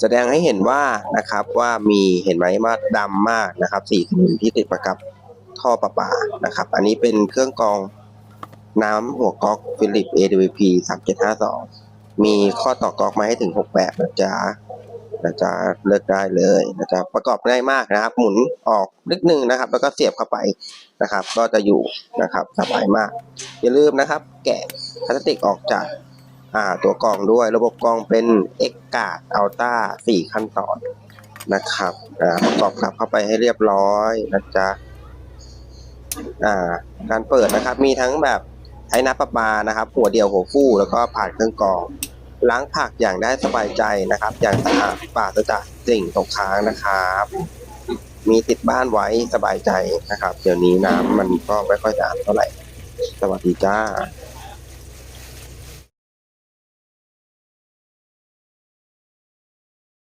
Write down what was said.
แสดงให้เห็นว่านะครับว่ามีเห็นไหมว่าดำมากนะครับสีสนิมที่ติดมากับท่อประปานะครับ อันนี้เป็นเครื่องกรองน้ำหัวก๊อกฟิลิป AWP 3752 มีข้อต่อก๊อกมาให้ถึง 6 แบบนะจ๊ะนะจ๊ะเลือกได้เลยนะจ๊ะประกอบง่ายมากนะครับ หมุนออกนิดนึงนะครับ แล้วก็เสียบเข้าไปนะครับ ก็จะอยู่นะครับสบายมาก อย่าลืมนะครับ แกะพลาสติกออกจากอ่าตัวกรองด้วย ระบบกรองเป็น X g a r d Ultra 4ขั้นตอนนะครับประกอบกลับเข้าไปให้เรียบร้อยนะจ๊ะการเปิดนะครับ มีทั้งแบบใช้น้ำประปานะครับ หัวเดียวหัวฟู่แล้วก็ผ่านเครื่องกรองล้างผักอย่างได้สบายใจนะครับ อย่างสะอาดปราศจากสิ่งตกค้างนะครับ มีติดบ้านไว้สบายใจนะครับ เดี๋ยวนี้น้ำมันก็ไม่ค่อยสะอาดเท่าไหร่ สวัสดีจ้า